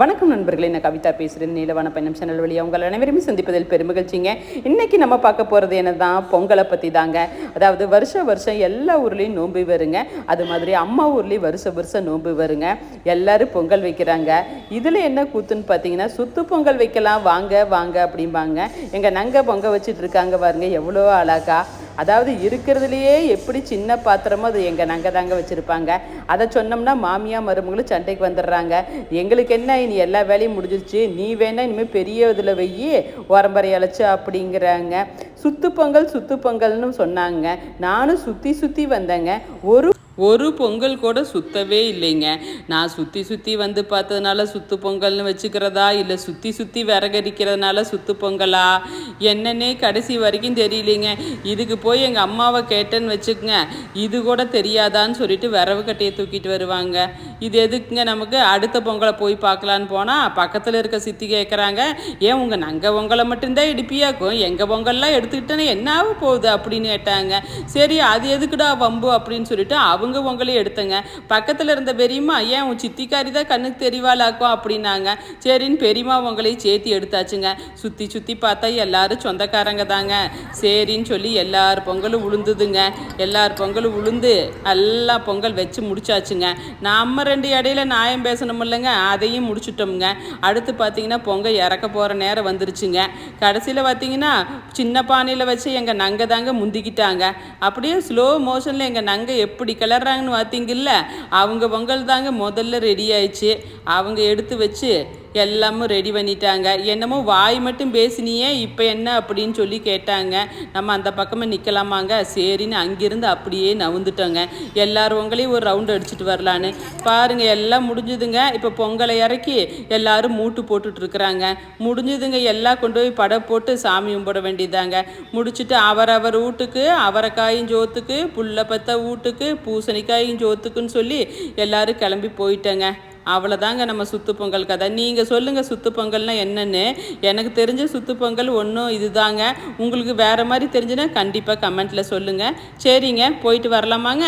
வணக்கம் நண்பர்களே நான் கவிதா பேசுகிறேன் நீலவான பயணம் சேனல் வழியாக உங்கள் அனைவருமே சந்திப்பதில் பெருமகிழ்ச்சிங்க இன்னைக்கு நம்ம பார்க்க போகிறது என்ன தான் பொங்கலை பற்றி தாங்க. அதாவது வருஷ வருஷம் எல்லா ஊர்லேயும் நோம்பு வருங்க. அது மாதிரி அம்மா ஊர்லேயும் வருஷ வருஷம் நோம்பு வருங்க. எல்லோரும் பொங்கல் வைக்கிறாங்க. இதில் என்ன கூத்துன்னு பார்த்தீங்கன்னா சுத்து பொங்கல் வைக்கலாம் வாங்க வாங்க அப்படிம்பாங்க. எங்கள் நங்க பொங்க வச்சுட்டு இருக்காங்க பாருங்க எவ்வளோ அழகா. அதாவது இருக்கிறதுலையே எப்படி சின்ன பாத்திரமோ அது எங்கள் நாங்கள் தாங்க வச்சுருப்பாங்க. அதை சொன்னோம்னா மாமியா மருமகளும் சண்டைக்கு வந்துடுறாங்க. எங்களுக்கு என்ன இனி எல்லா வேலையும் முடிஞ்சிருச்சு. நீ வேணா இனிமேல் பெரிய இதில் வெயி உரம்பரை அழைச்சு அப்படிங்கிறாங்க. சுத்து பொங்கல் சுத்து பொங்கல்னு சொன்னாங்க. நானும் சுற்றி சுற்றி வந்தேங்க. ஒரு ஒரு பொங்கல் கூட சுத்தவே இல்லைங்க. நான் சுற்றி சுற்றி வந்து பார்த்ததுனால சுத்து பொங்கல்னு வச்சுக்கிறதா? இல்லை சுற்றி சுற்றி விறகடிக்கிறதுனால சுத்து பொங்கலா? என்னன்னே கடைசி வரைக்கும் தெரியலைங்க. இதுக்கு போய் எங்கள் அம்மாவை கேட்டேன்னு வச்சுக்கோங்க. இது கூட தெரியாதான்னு சொல்லிட்டு விறகு கட்டையை தூக்கிட்டு வருவாங்க. இது எதுக்குங்க நமக்கு? அடுத்த பொங்கலை போய் பார்க்கலான்னு போனால் பக்கத்தில் இருக்க சித்தி கேட்குறாங்க ஏன் உங்கள் நாங்கள் பொங்கலை மட்டும்தான் இடுப்பியாக்கும் எங்கள் பொங்கல்லாம் எடுத்துக்கிட்டேன்னு என்ன ஆக போகுது? அப்படின்னு கேட்டாங்க. சரி அது எதுக்குடா வம்பு? அப்படின்னு சொல்லிட்டு அவங்க பொங்கலையும் எடுத்தங்க. பக்கத்தில் இருந்த பெரியம்மா ஏன் உன் சித்திக்காரி தான் கண்ணுக்கு தெரிவாளாக்கும் அப்படின்னாங்க. சரின்னு பெரியம்மா உங்களையும் சேர்த்து எடுத்தாச்சுங்க. சுற்றி சுற்றி பார்த்தா எல்லாரும் சொந்தக்காரங்க தாங்க. சரின்னு சொல்லி எல்லார் பொங்கலும் உளுந்துதுங்க. எல்லார் பொங்கலும் உளுந்து எல்லா பொங்கல் வச்சு முடிச்சாச்சுங்க. நம்ம ரெண்டு இடையில நியாயம் பேசணும் இல்லைங்க அதையும் முடிச்சிட்டோம்ங்க. அடுத்து பார்த்தீங்கன்னா பொங்கல் இறக்க போகிற நேரம் வந்துருச்சுங்க. கடைசியில் பார்த்தீங்கன்னா சின்ன பானையில் வச்சு எங்கள் நங்கை தாங்க முந்திக்கிட்டாங்க. அப்படியே ஸ்லோ மோஷனில் எங்கள் நங்கை எப்படி தர்றாங்கன்னு பார்த்தீங்கல்ல அவங்க பொங்கல் தாங்க முதல்ல ரெடி ஆயிடுச்சு. அவங்க எடுத்து வச்சு எல்லாமும் ரெடி பண்ணிட்டாங்க. என்னமோ வாய் மட்டும் பேசினியே இப்போ என்ன அப்படின்னு சொல்லி கேட்டாங்க. நம்ம அந்த பக்கமாக நிற்கலாமாங்க சரின்னு அங்கிருந்து அப்படியே நவுந்துட்டோங்க. எல்லாரும் உங்களையும் ஒரு ரவுண்டு அடிச்சுட்டு வரலான்னு. பாருங்க எல்லாம் முடிஞ்சுதுங்க. இப்போ பொங்கலை இறக்கி எல்லாரும் மூட்டு போட்டுட்ருக்குறாங்க முடிஞ்சுதுங்க எல்லாம் கொண்டு போய் படை போட்டு சாமி கும்பிட வேண்டியதாங்க முடிச்சுட்டு அவரவர் வீட்டுக்கு அவரைக்காயும் ஜோத்துக்கு புல்லை பத்த வீட்டுக்கு பூசணிக்காயும் ஜோத்துக்குன்னு சொல்லி எல்லாரும் கிளம்பி போயிட்டேங்க. அவ்வளோதாங்க நம்ம சுத்து பொங்கல் கதை. நீங்கள் சொல்லுங்கள் சுத்து பொங்கல்னால் என்னென்னு. எனக்கு தெரிஞ்ச சுத்து பொங்கல் ஒன்றும் இதுதாங்க. உங்களுக்கு வேறு மாதிரி தெரிஞ்சுன்னா கண்டிப்பாக கமெண்ட்டில் சொல்லுங்கள் சரிங்க போயிட்டு வரலாமாங்க?